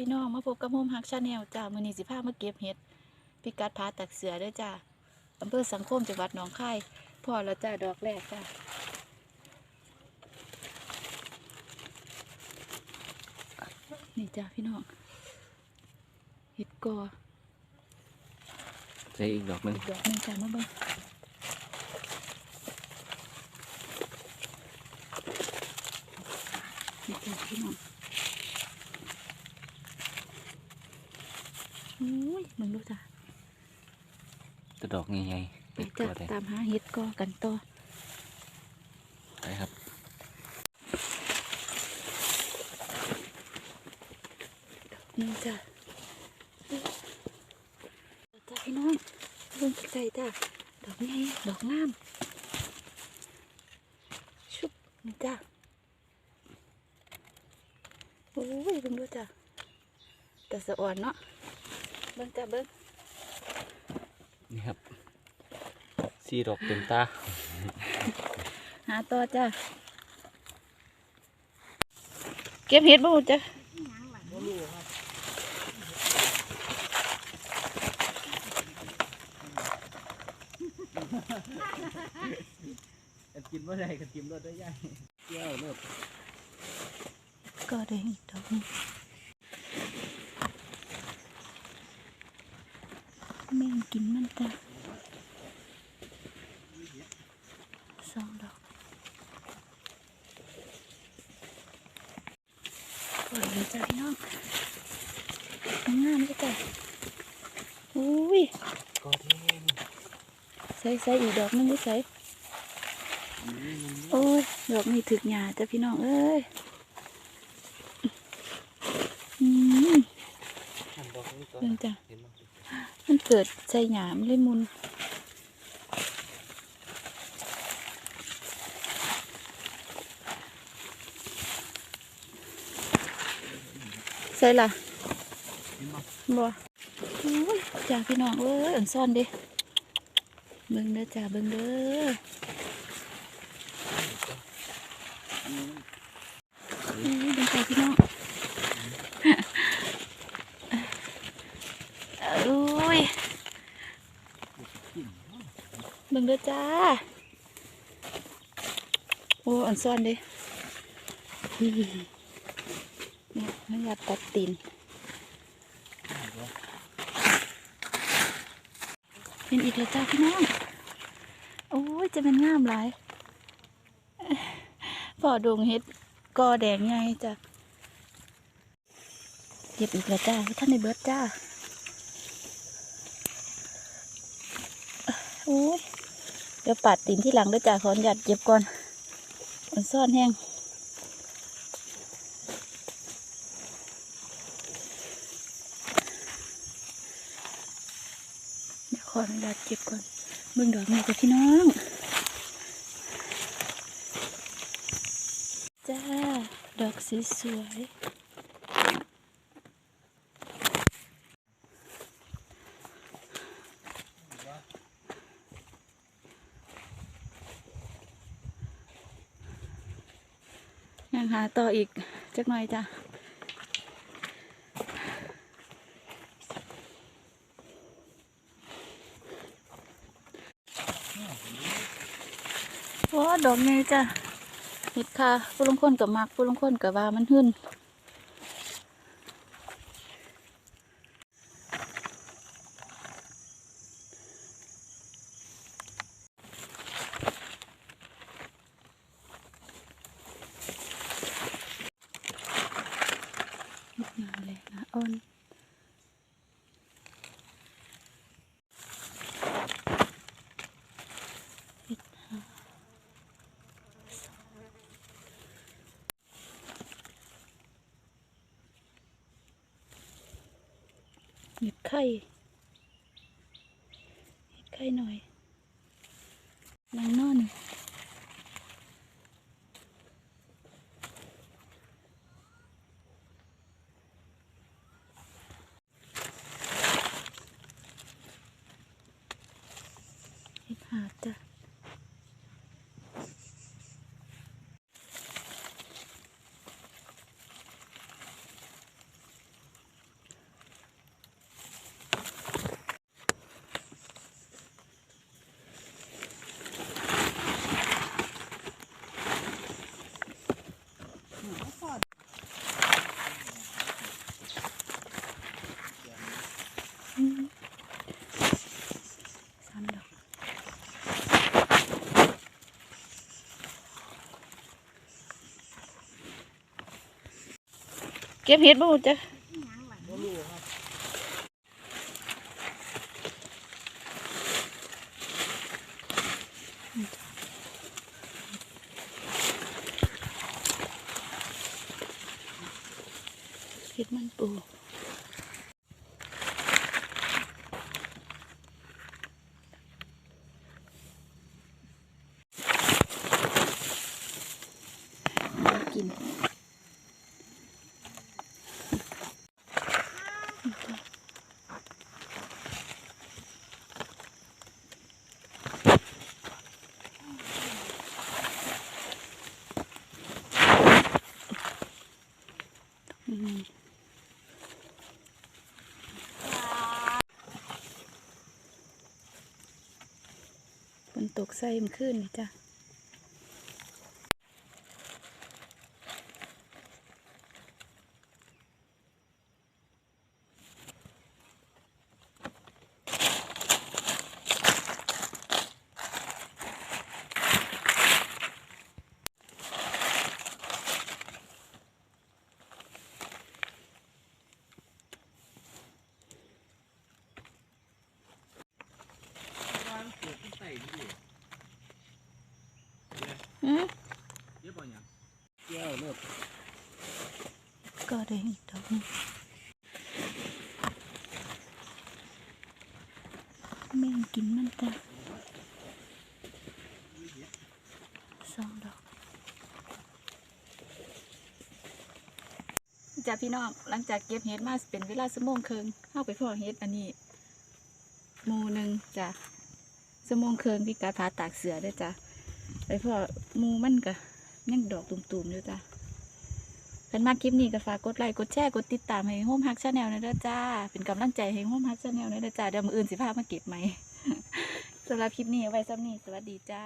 พี่น้องมาพบกับโฮมฮักชาแนลจ้ามื้อนี้สิพามาเก็บเห็ดพิกัดผาตักเสือเด้อจ้าอำเภอสังคมจังหวัดหนองคายพอแล้วจ้าดอกแรกจ้านี่จ้าพี่น้องเห็ดกอใส่อีกดอกหนึงอีกดอกหนึงจ้ามาเบิ่งนี่จ้าพี่น้องอุ้ย มึงดูจ้าแต่ดอกใหญ่ๆไปเป็นตัจ้ะวเลยตามหาเห็ดกอกันต่อไปครับนี่จ้ะจ้ะพี่น้องเบิ่งใกล้ๆจ้ะดอกใหญ่ดอกงามชุบนี่จ้ะโอ้ยเบิ่งดูจ้ะแต่สะอ่อนเนาะ เบิ่งจ้ะเบิ่งนี่ครับสี่ดอกเต็มตา หาต่อจ้ะเก็บเห็ดบ่หมดจ้ะกันกินเมื่อไรกันกินรถได้ยังเที่ยวรถก็ได้อีกดอกหนึงแม่ง กินมันจ้ะสองดอกปล่อยเลยจ้ะพี่น้องงามเลยจ้ะอุ้ยก็เท่งใส่ใส่อีกดอกหนึงไม่ใส่โอ้ย ดอกนี้ถึกหยาจ้ะพี่น้องเอ้ยอืมดอกนี้ตัวเบิ่งจ้ะเห็นไห มันเกิดใจหยามเลยมุนใส่ละบ่โอ้ยจ้าพี่น้องเอ้ยอันซ่อนเดิเบิ่งเด้อจ้าเบิ่งเด้อโอ้ยเบิ่งจ้าพี่น้องโอ้ยเบิ่ งเด้อจ้า โอ้อันซ่อนเดิเนี่ยไม่อยากตัดตีนเป็นอีกแล้วจ้าพี่น้อง โอ้ย จะเป็นงามหลายพอดงเฮ็ดกอแดงไงจ้ะเก็บอีกแล้วจ้าท่านในเบิร์ดจ้า โอ้ย เดี๋ยวปัดตีนที่หลังด้วยจ้าขอนุญาตเก็บก่อนมันซ่อนแห้งเดี๋ยวขออนุญาตเก็บก่อนเบิ่งดอกนี้จ้ะพี่น้อง จ้า ดอกสวยๆ ยังหาต่ออีกจักหน่อยจ้ะว้าดอกไงจ้ะเห็ดค่ะผู้ลงคนกับมักผู้ลงคนกับว่ามันหึ่นเฮ็ดงาม เลยนะอ้นเฮ็ดหาเห็ดไข่เห็ดไข่หน่อยนางนอนเห็ ด เก็บเห็ดบ่ฮู้จ้ะเห็ดมันปูกิน อืม ฝนตกใส่มนขึ้นนี่จ้ะอืม เยอะป่ะยังเกี่ยวเลิกก็ได้อีกดอกหนึ่งแม่งกินมันจ้ะสองดอกจ้าพี่น้องหลังจากเก็บเห็ดมาเป็นเวลาสมงเครึ่งเข้าไปพ่อเห็ดอันนี้มูหนึ่งจ้ะสมงเครึ่งพี่กาพาตากเสือเด้วยจ้ะ พ่อมูมันกะยังดอกตุ่มๆอยู่จ้ะกันมากคลิปนี้ก็ฝากกดไลค์กดแชร์กดติดตามให้โฮมฮักชาแนลนะเด้อจ้า เป็นกำลังใจให้โฮมฮักชาแนลนะเด้อจ้าเดี๋ยวมืออื่นสิพามาเก็บไหมสำหรับคลิปนี้ไว้ซ้ำนี้สวัสดีจ้า